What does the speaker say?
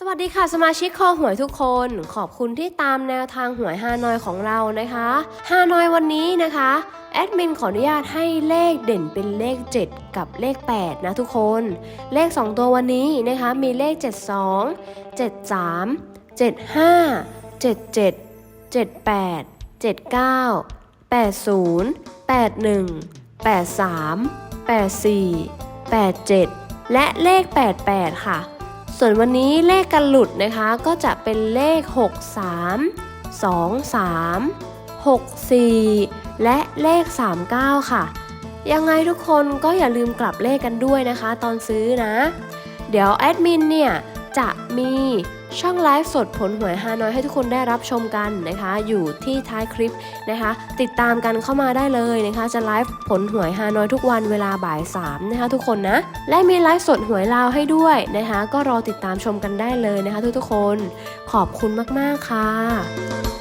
สวัสดีค่ะสมาชิกคอหวยทุกคน ขอบคุณที่ตามแนวทางหวยฮานอยของเรานะคะฮานอยวันนี้นะคะแอดมินขออนุญาตให้เลขเด่นเป็นเลข 7 กับเลข 8 นะทุกคน เลข 2 ตัววันนี้นะคะมีเลข 72 73 75 77 78 79 80 81 83 84 87 และเลข 88 ค่ะ ส่วนวันนี้เลขกันหลุดนะคะก็จะเป็นเลข 63 23 64 และเลข 39 ค่ะ ยังไงทุกคนก็อย่าลืมกลับเลขกันด้วยนะคะ ตอนซื้อนะ เดี๋ยวแอดมินเนี่ยจะมี ช่องไลฟ์สดผลหวยฮานอยให้ทุกคนได้รับชมกันนะคะ อยู่ที่ท้ายคลิปนะคะ ติดตามกันเข้ามาได้เลยนะคะ จะไลฟ์ผลหวยฮานอยทุกวันเวลาบ่าย3นะคะทุกคนนะ และมีไลฟ์สดหวยลาวให้ด้วยนะคะ ก็รอติดตามชมกันได้เลยนะคะ ทุกๆคน ขอบคุณมากๆค่ะ